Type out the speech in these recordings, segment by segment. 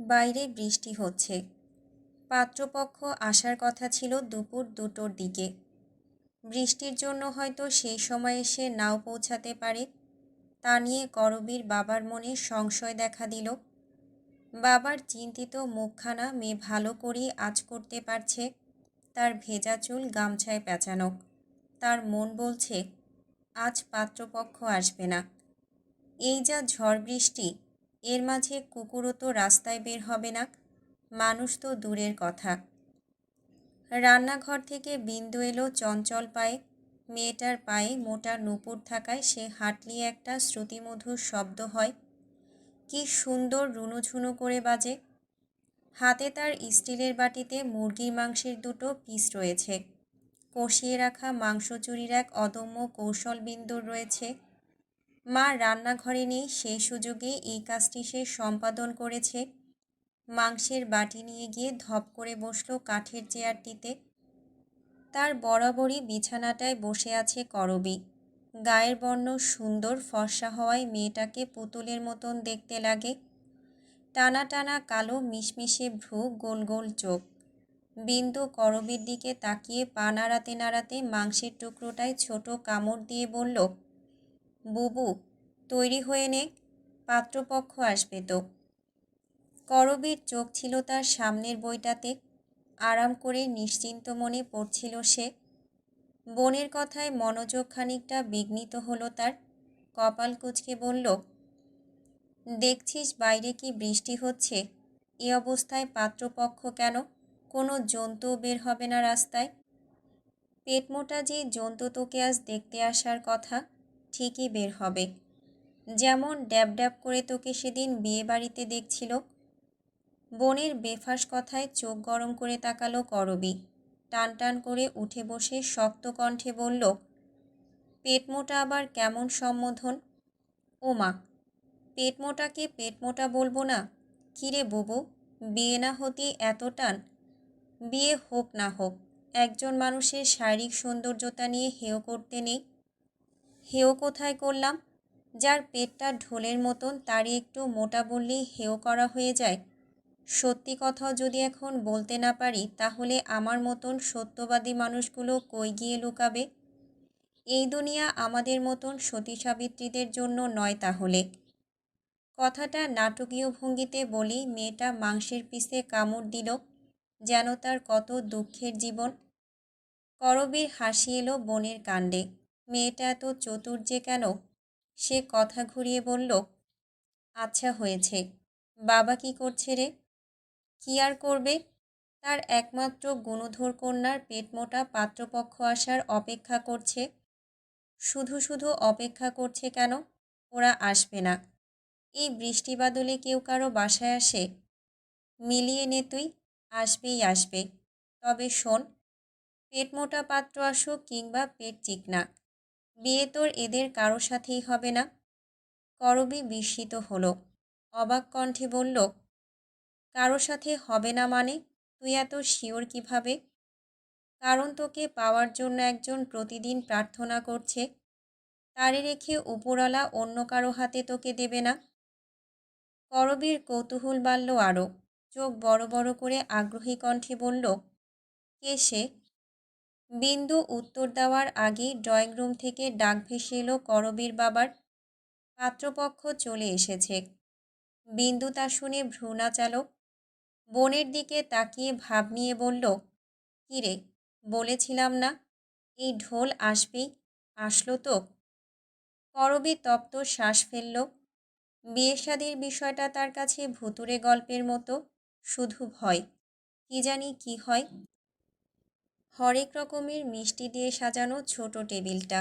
বাইরে বৃষ্টি হচ্ছে। পাত্রপক্ষ আসার কথা ছিল দুপুর দুটোর দিকে। বৃষ্টির জন্য হয়তো সেই সময় এসে নাও পৌঁছাতে পারে, তা নিয়ে করবীর বাবার মনে সংশয় দেখা দিল। বাবার চিন্তিত মুখখানা মেয়ে ভালো করেই আজ করতে পারছে, তার ভেজা চুল গামছায় পেঁচানো। তার মন বলছে, আজ পাত্রপক্ষ আসবে না। এই যা ঝড় বৃষ্টি এর মাঝে কুকুরও তো রাস্তায় বের হবে না, মানুষ তো দূরের কথা। রান্নাঘর থেকে বিন্দু এলো চঞ্চল পায়ে, মেয়েটার পায়ে মোটা নুপুর থাকায় সে হাঁটলিয়ে একটা শ্রুতিমধুর শব্দ হয়। কি সুন্দর রুনুঝুনু করে বাজে। হাতে তার স্টিলের বাটিতে মুরগির মাংসের দুটো পিস রয়েছে। কষিয়ে রাখা মাংস চুরির এক অদম্য কৌশল বিন্দুর রয়েছে। মা রান্নাঘরে নেই, সেই সুযোগে এই কাজটি সে সম্পাদন করেছে। মাংসের বাটি নিয়ে গিয়ে ধপ করে বসল কাঠের চেয়ারটিতে। তার বরাবরই বিছানাটায় বসে আছে করবি। গায়ের বর্ণ সুন্দর, ফর্সা হওয়ায় মেয়েটাকে পুতুলের মতন দেখতে লাগে। টানা টানা কালো, মিশমিশে ভ্রু, গোল গোল চোখ। বিন্দু করবির দিকে তাকিয়ে পা নাড়াতে নাড়াতে মাংসের টুকরোটায় ছোট কামড় দিয়ে বলল বুবু, তৈরি হয়ে নে, পাত্রপক্ষ আসবে তো। করবীর চোখ ছিল তার সামনের বইটাতে, আরাম করে নিশ্চিন্ত মনে পড়ছিল সে। বোনের কথায় মনোযোগ খানিকটা বিঘ্নিত হলো তার। কপাল কুচকে বলল, দেখছিস বাইরে কি বৃষ্টি হচ্ছে? এ অবস্থায় পাত্রপক্ষ কেন? কোনো জন্তু বের হবে না রাস্তায়। পেটমোটা যে জন্তু তোকে আজ দেখতে আসার কথা ঠিকই বের হবে। যেমন ড্যাব ড্যাব করে তোকে সেদিন বিয়ে বাড়িতে দেখছিল। বোনের বেফাস কথায় চোখ গরম করে তাকালো করবি। টান টান করে উঠে বসে শক্ত কণ্ঠে বলল পেটমোটা আবার কেমন সম্বোধন? ও মা পেটমোটাকে পেটমোটা বলব না। কিরে বুবু, বিয়ে না হতে এত টান। বিয়ে হোক না হোক, একজন মানুষের শারীরিক সৌন্দর্যতা নিয়ে হেয় করতে নেই। হেয় কোথায় করলাম? যার পেটটা ঢোলের মতন, তারই একটু মোটা বললেই হেয় করা হয়ে যায়। সত্যি কথাও যদি এখন বলতে না পারি, তাহলে আমার মতন সত্যবাদী মানুষগুলো কই গিয়ে লুকাবে? এই দুনিয়া আমাদের মতন সতী সাবিত্রীদের জন্য নয় তাহলে। কথাটা নাটকীয় ভঙ্গিতে বলি মেয়েটা মাংসের পিসে কামড় দিল, যেন তার কত দুঃখের জীবন। করবীর হাসি এলো বনের কাণ্ডে। মেয়েটা এত চতুর যে কেন? সে কথা ঘুরিয়ে বলল আচ্ছা হয়েছে। বাবা কি করছে রে? কি আর করবে? তার একমাত্র গুণধর কন্যার পেটমোটা পাত্রপক্ষ আসার অপেক্ষা করছে। শুধু শুধু অপেক্ষা করছে কেন? ওরা আসবে না। এই বৃষ্টি বাদলে কেউ কারও বাসায় আসে? মিলিয়ে নে তুই, আসবেই আসবে। তবে শোন, পেট মোটা পাত্র আসুক কিংবা পেট চিকনা বিয়ে তোর এদের কারও সাথেই হবে না। করবি বিস্মিত হল। অবাক কণ্ঠে বলল কারও সাথে হবে না মানে? তুই এত শিওর কীভাবে? কারণ তোকে পাওয়ার জন্য একজন প্রতিদিন প্রার্থনা করছে। তারে রেখে উপরওয়ালা অন্য কারও হাতে তোকে দেবে না? করবীর কৌতূহল বাড়ল আরও। চোখ বড় বড় করে আগ্রহী কণ্ঠে বলল, কে সে? বিন্দু উত্তর দেওয়ার আগেই ড্রয়িং রুম থেকে ডাক ভেসে এলো করবীর বাবার পাত্রপক্ষ চলে এসেছে। বিন্দু তা শুনে ভ্রূণা চালক বোনের দিকে তাকিয়ে ভাব নিয়ে বলল কিরে বলেছিলাম না? এই ঢোল আসবেই, আসলো তো? করবী তপ্ত শ্বাস ফেলল বিয়ে বিষয়টা তার কাছে ভুতুরে গল্পের মতো, শুধু ভয়। কি জানি কি হয়? হরেক রকমের মিষ্টি দিয়ে সাজানো ছোট টেবিলটা।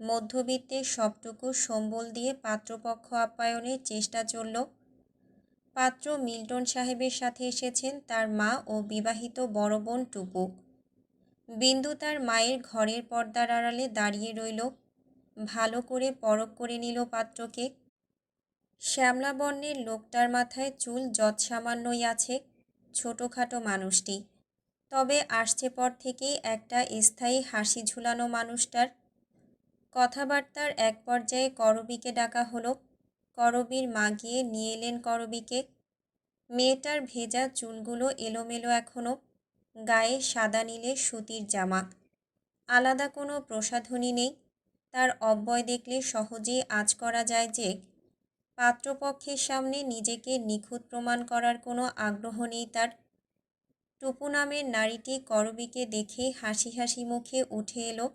মধ্যবিত্তের সবটুকু সম্বল দিয়ে পাত্রপক্ষ আপ্যায়নের চেষ্টা চলল। পাত্র মিল্টন সাহেবের সাথে এসেছেন তার মা ও বিবাহিত বড় বোন টুপু। বিন্দু তার মায়ের ঘরের পর্দার আড়ালে দাঁড়িয়ে রইল। ভালো করে পরক করে নিল পাত্রকে। শ্যামলা বর্ণের লোকটার মাথায় চুল যৎসামান্যই আছে ছোটোখাটো মানুষটি। তবে আসছে পর থেকেই একটা স্থায়ী হাসি ঝুলানো মানুষটার কথাবার্তার এক পর্যায়ে করবীকে ডাকা হলো। করবীর মা গিয়ে নিয়ে এলেন করবীকে। মেয়েটার ভেজা চুলগুলো এলোমেলো এখনও গায়ে সাদা নীলে সুতির জামা। আলাদা কোনো প্রসাধনী নেই। তার অব্যয় দেখলে সহজেই আঁচ করা যায় যে, পাত্রপক্ষের সামনে নিজেকে নিখুঁত প্রমাণ করার কোনো আগ্রহ নেই তার। টুপু নামের নারীটি করবিকে দেখে হাসি হাসি মুখে উঠে এলো।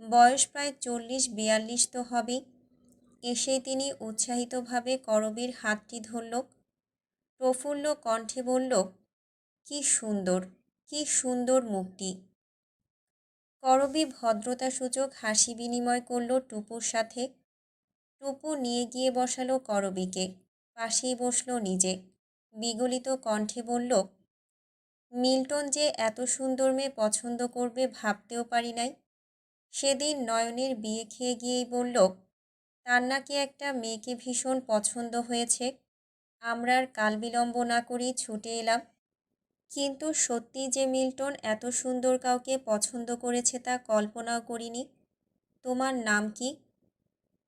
বয়স প্রায় চল্লিশ, বিয়াল্লিশ তো হবেই। এসে তিনি উৎসাহিতভাবে করবীর হাতটি ধরল। প্রফুল্ল কণ্ঠে বলল, কি সুন্দর কি সুন্দর মুখটি। করবী ভদ্রতাসূচক হাসি বিনিময় করল টুপুর সাথে। টুপু নিয়ে গিয়ে বসালো করবীকে, পাশেই বসল নিজে। বিগলিত কণ্ঠে বলল মিল্টন যে এত সুন্দর মেয়ে পছন্দ করবে ভাবতেও পারি নাই। সেদিন নয়নের বিয়ে খেয়ে গিয়েই বলল, তার নাকি একটা মেয়েকে ভীষণ পছন্দ হয়েছে। আমরা আর কাল বিলম্ব না করেই ছুটে এলাম। কিন্তু সত্যি যে মিল্টন এত সুন্দর কাউকে পছন্দ করেছে তা কল্পনাও করিনি। তোমার নাম কি?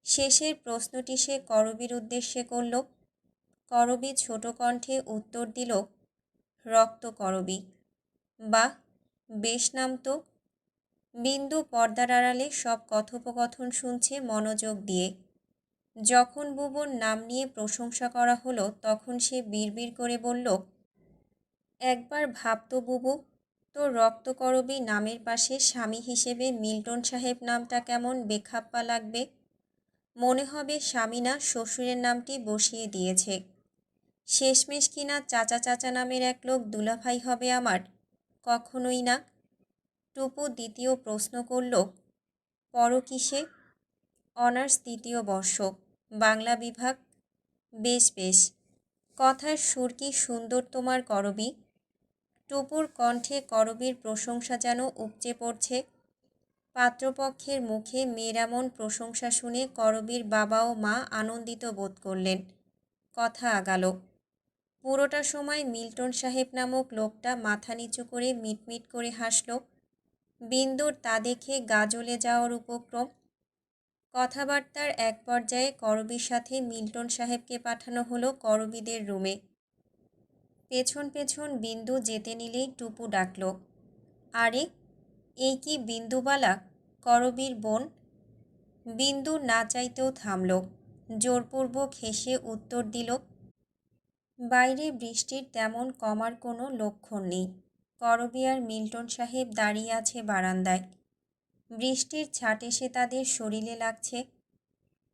শেষের প্রশ্নটি সে করবীর উদ্দেশ্যে করল। করবী ছোট কণ্ঠে উত্তর দিল রক্ত করবী বাহ বেশ নাম তো বিন্দু পর্দার আড়ালে সব কথোপকথন শুনছে মনোযোগ দিয়ে। যখন বুবুর নাম নিয়ে প্রশংসা করা হলো, তখন সে বিড়বিড় করে বলল, একবার ভাবতো বুবু, তো রক্তকরবী নামের পাশে স্বামী হিসেবে মিল্টন সাহেব নামটা কেমন বেখাপ্পা লাগবে? মনে হবে স্বামী না শ্বশুরের নামটি বসিয়ে দিয়েছে। শেষমেশ কিনা চাচা চাচা নামের এক লোক দুলাভাই হবে আমার? কখনোই না। টুপু দ্বিতীয় প্রশ্ন করল, পর কিসে অনার্স তৃতীয় বর্ষ, বাংলা বিভাগ? বেশ বেশ। কথার সুর কি সুন্দর তোমার করবি? টুপুর কণ্ঠে করবীর প্রশংসা যেন উপচে পড়ছে। পাত্রপক্ষের মুখে মেয়েরামন প্রশংসা শুনে করবীর বাবা ও মা আনন্দিত বোধ করলেন। কথা আগালো। পুরোটা সময় মিল্টন সাহেব নামক লোকটা মাথা নিচু করে মিটমিট করে হাসল। বিন্দুর তা দেখে গা জ্বলে যাওয়ার উপক্রম। কথাবার্তার এক পর্যায়ে করবীর সাথে মিল্টন সাহেবকে পাঠানো হলো করবীদের রুমে। পেছন পেছন বিন্দু যেতে নিলেই টুপু ডাকল। আরে, এই কি বিন্দুবালা, করবীর বোন? বিন্দু না চাইতেও থামল, জোরপূর্বক হেসে উত্তর দিল বাইরে বৃষ্টির তেমন কমার কোনো লক্ষণ নেই। করবিয়ার মিল্টন সাহেব দাঁড়িয়ে আছে বারান্দায়। বৃষ্টির ছাট এসে তাদের শরীরে লাগছে।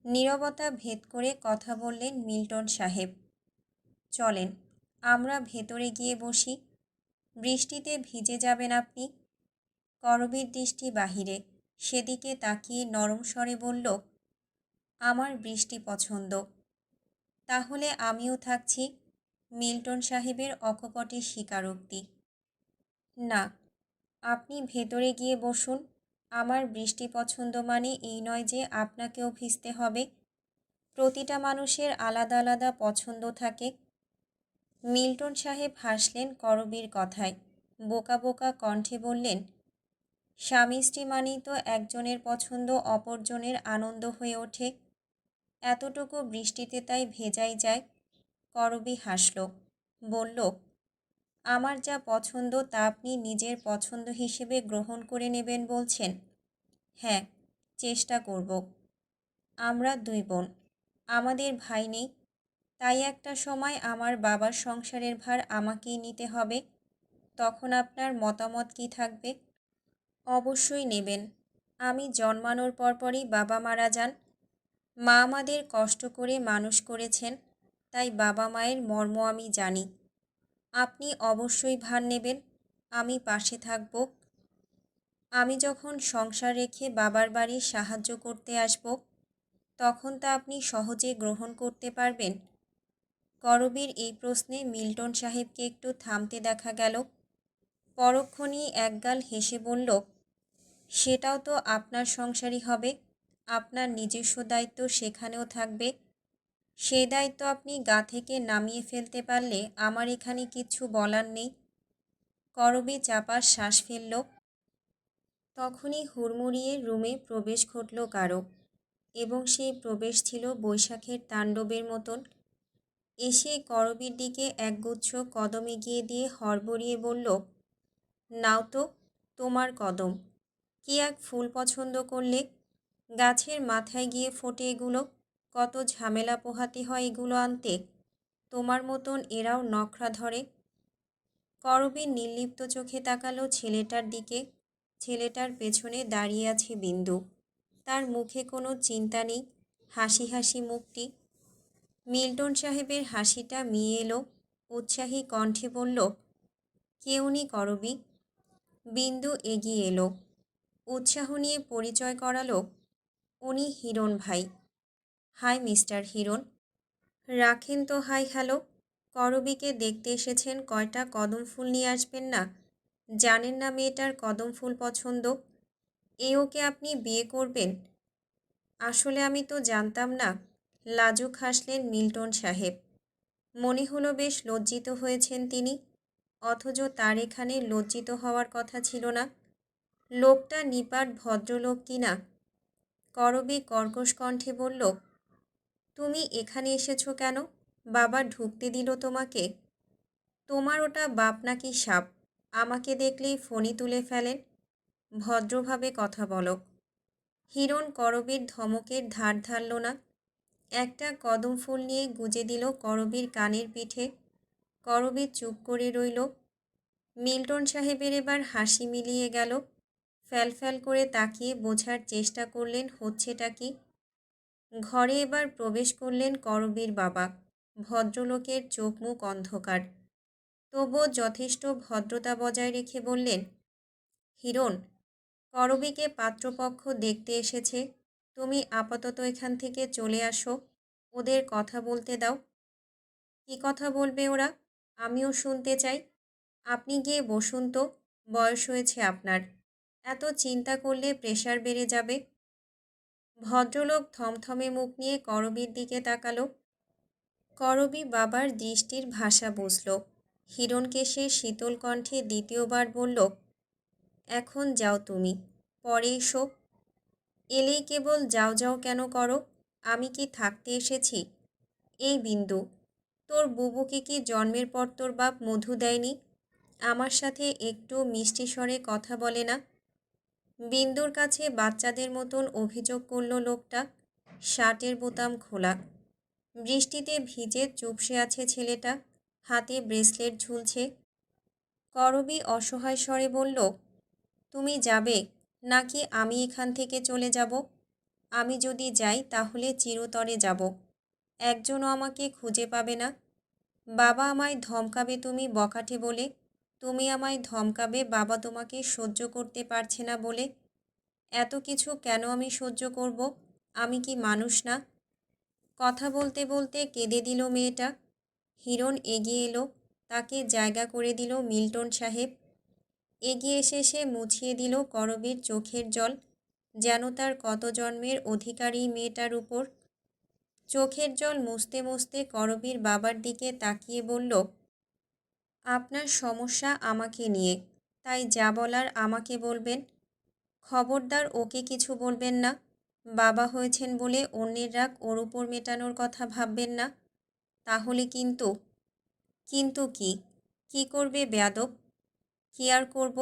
নীরবতা ভেদ করে কথা বললেন মিল্টন সাহেব। চলেন, আমরা ভেতরে গিয়ে বসি। বৃষ্টিতে ভিজে যাবেন আপনি। করবীর দৃষ্টি বাহিরে, সেদিকে তাকিয়ে নরম স্বরে বলল, আমার বৃষ্টি পছন্দ। তাহলে আমিও থাকছি। মিল্টন সাহেবের অকপটে স্বীকারোক্তি। না, আপনি ভেতরে গিয়ে বসুন। আমার বৃষ্টি পছন্দ মানে এই নয় যে আপনাকেও ভিজতে হবে। প্রতিটা মানুষের আলাদা আলাদা পছন্দ থাকে। মিল্টন সাহেব হাসলেন করবীর কথায়। বোকা বোকা কণ্ঠে বললেন, স্বামী স্ত্রী মানেই তো একজনের পছন্দ অপরজনের আনন্দ হয়ে ওঠে। এতটুকু বৃষ্টিতে তাই ভেজাই যায়। করবী হাসল। বলল, আমার যা পছন্দ তা আপনি নিজের পছন্দ হিসেবে গ্রহণ করে নেবেন বলছেন? হ্যাঁ চেষ্টা করব। আমরা দুই বোন। আমাদের ভাই নেই। তাই একটা সময় আমার বাবার সংসারের ভার আমাকেই নিতে হবে। তখন আপনার মতামত কি থাকবে? অবশ্যই নেবেন। আমি জন্মানোর পরপরই বাবা মারা যান। মা আমাদের কষ্ট করে মানুষ করেছেন। তাই বাবা মায়ের মর্ম আমি জানি। আপনি অবশ্যই ভার নেবেন, আমি পাশে থাকব। আমি যখন সংসার রেখে বাবার বাড়ি সাহায্য করতে আসব, তখন তা আপনি সহজে গ্রহণ করতে পারবেন। করবীর এই প্রশ্নে মিল্টন সাহেবকে একটু থামতে দেখা গেল। পরক্ষণেই একগাল হেসে বলল, সেটাও তো আপনার সংসারই হবে। আপনার নিজস্ব দায়িত্ব সেখানেও থাকবে। সে দায়িত্ব আপনি গা থেকে নামিয়ে ফেলতে পারলে আমার এখানে কিছু বলার নেই। করবে চাপার শ্বাস ফেলল। তখনই হুড়মুড়িয়ে রুমে প্রবেশ ঘটল কারও, এবং সেই প্রবেশ ছিল বৈশাখের তাণ্ডবের মতন। এসে করবীর দিকে একগুচ্ছ কদম এগিয়ে দিয়ে হড়বড়িয়ে বলল, নাও তো, তোমার কদম। কি এক ফুল পছন্দ করলে? গাছের মাথায় গিয়ে ফোটে এগুলো। কত ঝামেলা পোহাতে হয় এগুলো আনতে? তোমার মতন এরাও নখরা ধরে। করবীর নির্লিপ্ত চোখে তাকালো ছেলেটার দিকে। ছেলেটার পেছনে দাঁড়িয়ে আছে বিন্দু। তার মুখে কোনো চিন্তা নেই, হাসি হাসি মুখটি। মিল্টন সাহেবের হাসিটা মিয়ে এলো, উৎসাহী কণ্ঠে বলল কেউ নি করবি? বিন্দু এগিয়ে এলো। উৎসাহ নিয়ে পরিচয় করালো, উনি হিরণ ভাই। Hi mister Hiran. রাখেন তো, হাই হ্যালো। করবীকে দেখতে এসেছেন কয়টা কদম ফুল নিয়ে আসবেন না? জানেন না মেয়েটার কদম ফুল পছন্দ? এ ওকে আপনি বিয়ে করবেন? আসলে আমি তো জানতাম না। লাজুক হাসলেন মিল্টন সাহেব। মনে হলো বেশ লজ্জিত হয়েছেন তিনি। অথচ তার এখানে লজ্জিত হওয়ার কথা ছিল না। লোকটা নিপাট ভদ্রলোক কিনা? করবী কর্কশ কণ্ঠে বলল তুমি এখানে এসেছ কেন? বাবা ঢুকতে দিল তোমাকে। তোমার ওটা বাপ নাকি সাপ? আমাকে দেখলেই ফণি তুলে ফেলেন ভদ্রভাবে কথা বলো। হিরণ করবীর ধমকের ধার ধারল না। একটা কদম ফুল নিয়ে গুজে দিল করবীর কানের পিঠে। করবীর চুপ করে রইল। মিল্টন সাহেবের এবার হাসি মিলিয়ে গেল। ফ্যালফ্যাল করে তাকিয়ে বোঝার চেষ্টা করলেন, হচ্ছেটা কি? ঘরে এবার প্রবেশ করলেন করবীর বাবা। ভদ্রলোকের চোখ মুখ অন্ধকার। তবুও যথেষ্ট ভদ্রতা বজায় রেখে বললেন, হিরণ, করবীকে পাত্রপক্ষ দেখতে এসেছে। তুমি আপাতত এখান থেকে চলে আসো। ওদের কথা বলতে দাও। কি কথা বলবে ওরা? আমিও শুনতে চাই। আপনি গিয়ে বসুন তো, বয়স হয়েছে আপনার। এত চিন্তা করলে প্রেশার বেড়ে যাবে। ভদ্রলোক থমথমে মুখ নিয়ে করবীর দিকে তাকালো। করবী বাবার দৃষ্টির ভাষা বুঝল। হিরণকে সে শীতল কণ্ঠে দ্বিতীয়বার বলল, এখন যাও তুমি, পরে এসো। এলেই কেবল যাও যাও কেন করো? আমি কি থাকতে এসেছি? এই বিন্দু, তোর বুবুকে কি জন্মের পর তোর বাপ মধু দেয়নি? আমার সাথে একটু মিষ্টি স্বরে কথা বলে না। বিন্দুর কাছে বাচ্চাদের মতন অভিযোগ করল লোকটা। শার্টের বোতাম খোলা। বৃষ্টিতে ভিজে চুপসে আছে ছেলেটা। হাতে ব্রেসলেট ঝুলছে। করবি অসহায় স্বরে বলল, তুমি যাবে? নাকি আমি এখান থেকে চলে যাব? আমি যদি যাই, তাহলে চিরতরে যাব। একজনও আমাকে খুঁজে পাবে না। বাবা আমায় ধমকাবে তুমি বকাঠে বলে তুমি আমায় ধমকাবে, বাবা তোমাকে সহ্য করতে পারছে না বলে। এত কিছু কেন আমি সহ্য করব? আমি কি মানুষ না? কথা বলতে বলতে কেঁদে দিল মেয়েটা। হিরণ এগিয়ে এলো, তাকে জায়গা করে দিল মিল্টন সাহেব। এগিয়ে এসে সে মুছিয়ে দিল করবীর চোখের জল, যেন তার কত জন্মের অধিকারী মেয়েটার উপর। চোখের জল মুছতে মুছতে করবীর বাবার দিকে তাকিয়ে বলল আপনার সমস্যা আমাকে নিয়ে। তাই যা বলার আমাকে বলবেন। খবরদার ওকে কিছু বলবেন না। বাবা হয়েছেন বলে অন্যের রাগ ওর উপর মেটানোর কথা ভাববেন না। তাহলে কিন্তু কিন্তু কি? কি করবে বেয়াদব? কি আর করব?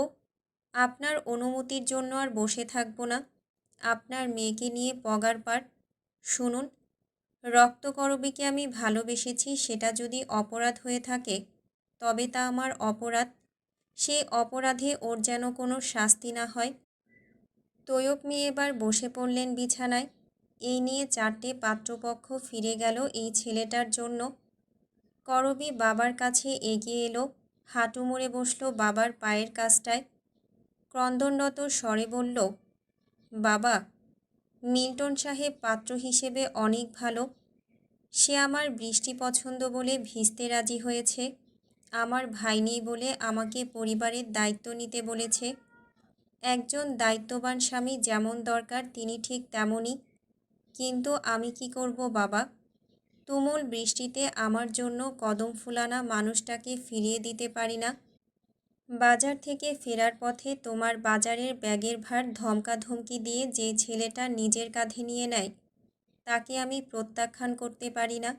আপনার অনুমতির জন্য আর বসে থাকব না। আপনার মেয়েকে নিয়ে পগার পার। শুনুন রক্তকরবীকে আমি ভালোবেসেছি সেটা যদি অপরাধ হয়ে থাকে? তবে তা আমার অপরাধ। সে অপরাধে ওর যেন কোনো শাস্তি না হয়। তৈয়ব মেয়ে এবার বসে পড়লেন বিছানায়। এই নিয়ে চারটে পাত্রপক্ষ ফিরে গেল এই ছেলেটার জন্য। করবি বাবার কাছে এগিয়ে এলো, হাঁটু মুড়ে বসল বাবার পায়ের কাছটায় ক্রন্দনরত স্বরে বলল, বাবা, মিল্টন সাহেব পাত্র হিসেবে অনেক ভালো। সে আমার বৃষ্টি পছন্দ বলে ভিজতে রাজি হয়েছে। আমার ভাই নেই বলে আমাকে পরিবারের দায়িত্ব নিতে বলেছে। একজন দায়িত্ববান স্বামী যেমন দরকার তিনি ঠিক তেমনই। কিন্তু আমি কি করব বাবা? তুমুল বৃষ্টিতে আমার জন্য কদম ফুলানা মানুষটাকে ফিরিয়ে দিতে পারি না। বাজার থেকে ফেরার পথে তোমার বাজারের ব্যাগের ভার ধমকাধমকি দিয়ে যে ছেলেটা নিজের কাঁধে নিয়ে নেয়, তাকে আমি প্রত্যাখ্যান করতে পারি না।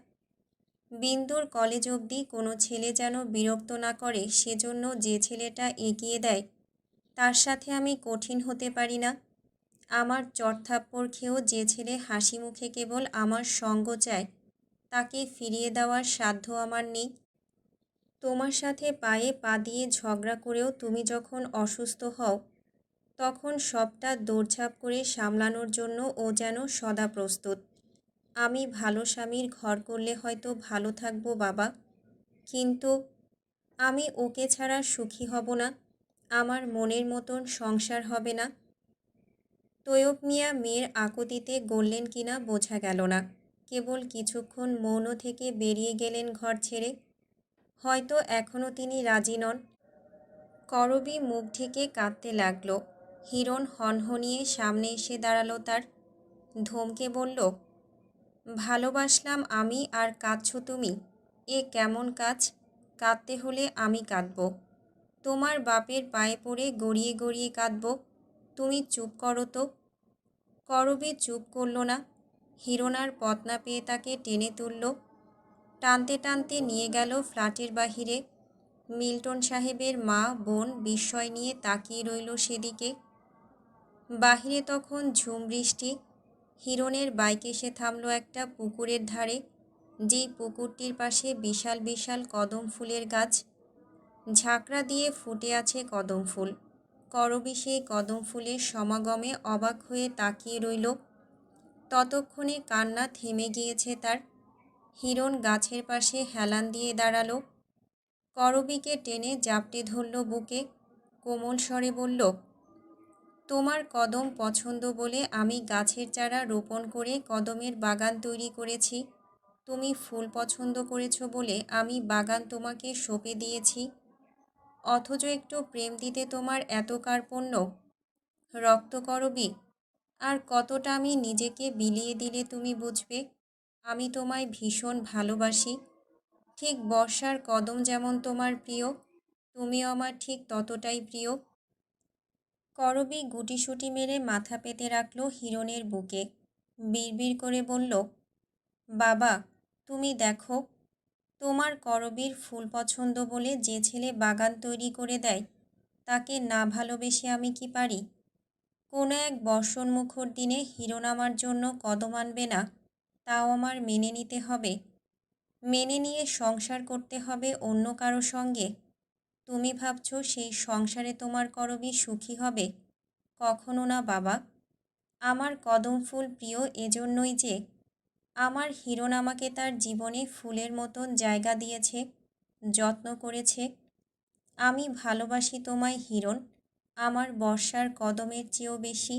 বিন্দুর কলেজ অবধি কোনো ছেলে যেন বিরক্ত না করে সেজন্য যে ছেলেটা এগিয়ে দেয়, তার সাথে আমি কঠিন হতে পারি না। আমার চড়থাপ্পড় খেয়েও যে ছেলে হাসি মুখে কেবল আমার সঙ্গ চায়, তাকে ফিরিয়ে দেওয়ার সাধ্য আমার নেই। তোমার সাথে পায়ে পা দিয়ে ঝগড়া করেও তুমি যখন অসুস্থ হও, তখন সবটা দৌড়ঝাঁপ করে সামলানোর জন্য ও যেন সদা প্রস্তুত। আমি ভালো স্বামীর ঘর করলে হয়তো ভালো থাকব বাবা। কিন্তু আমি ওকে ছাড়া সুখী হব না। আমার মনের মতন সংসার হবে না। তৈয়ব মিয়া মেয়ের আকুতিতে গড়লেন কিনা বোঝা গেল না। কেবল কিছুক্ষণ মৌন থেকে বেরিয়ে গেলেন ঘর ছেড়ে। হয়তো এখনও তিনি রাজি নন। করবি মুখ ঢেকে কাঁদতে লাগল। হিরণ হনহনিয়ে সামনে এসে দাঁড়াল তার। ধমকে বলল ভালোবাসলাম আমি আর কাঁদছো তুমি। এ কেমন কাজ? কাঁদতে হলে আমি কাঁদব। তোমার বাপের পায়ে পড়ে গড়িয়ে গড়িয়ে কাঁদব। তুমি চুপ করো তো। করবে চুপ করল না। হিরোনার পথ না পেয়ে তাকে টেনে তুলল। টানতে টানতে নিয়ে গেল ফ্ল্যাটের বাহিরে। মিল্টন সাহেবের মা, বোন বিস্ময় নিয়ে তাকিয়ে রইল সেদিকে। বাহিরে তখন ঝুম বৃষ্টি। হিরণের বাইক এসে থামলো একটা পুকুরের ধারে, যেই পুকুরটির পাশে বিশাল বিশাল কদম ফুলের গাছ। ঝাঁকড়া দিয়ে ফুটে আছে কদম ফুল। করবি সেই কদম ফুলের সমাগমে অবাক হয়ে তাকিয়ে রইল। ততক্ষণে কান্না থেমে গিয়েছে তার। হিরণ গাছের পাশে হেলান দিয়ে দাঁড়াল। করবিকে টেনে জাপটে ধরল বুকে। কোমল স্বরে বলল তোমার কদম পছন্দ বলে আমি গাছের চারা রোপণ করে কদমের বাগান তৈরি করেছি। তুমি ফুল পছন্দ করেছ বলে আমি বাগান তোমাকে সঁপে দিয়েছি। অথচ একটু প্রেম দিতে তোমার এত কার্পণ্য? রক্ত করবি? আর কতটা আমি নিজেকে বিলিয়ে দিলে তুমি বুঝবে? আমি তোমায় ভীষণ ভালোবাসি। ঠিক বর্ষার কদম যেমন তোমার প্রিয়, তুমিও আমার ঠিক ততটাই প্রিয়। করবি গুটিসুটি মেরে মাথা পেতে রাখল হিরণের বুকে। বিড়বিড় করে বলল, বাবা, তুমি দেখো, তোমার করবীর ফুল পছন্দ বলে যে ছেলে বাগান তৈরি করে দেয়, তাকে না ভালোবেসে আমি কি পারি? কোনো এক বর্ষণ মুখর দিনে হিরণ আমার জন্য কদম আনবে না, তাও আমার মেনে নিতে হবে। মেনে নিয়ে সংসার করতে হবে অন্য কারও সঙ্গে। তুমি ভাবছ সেই সংসারে তোমার করবি সুখী হবে? কখনো না, বাবা। আমার কদম ফুল প্রিয় এজন্যই যে আমার হিরণ আমাকে তার জীবনে ফুলের মতন জায়গা দিয়েছে, যত্ন করেছে। আমি ভালোবাসি তোমায় হিরণ, আমার বর্ষার কদমের চেয়েও বেশি।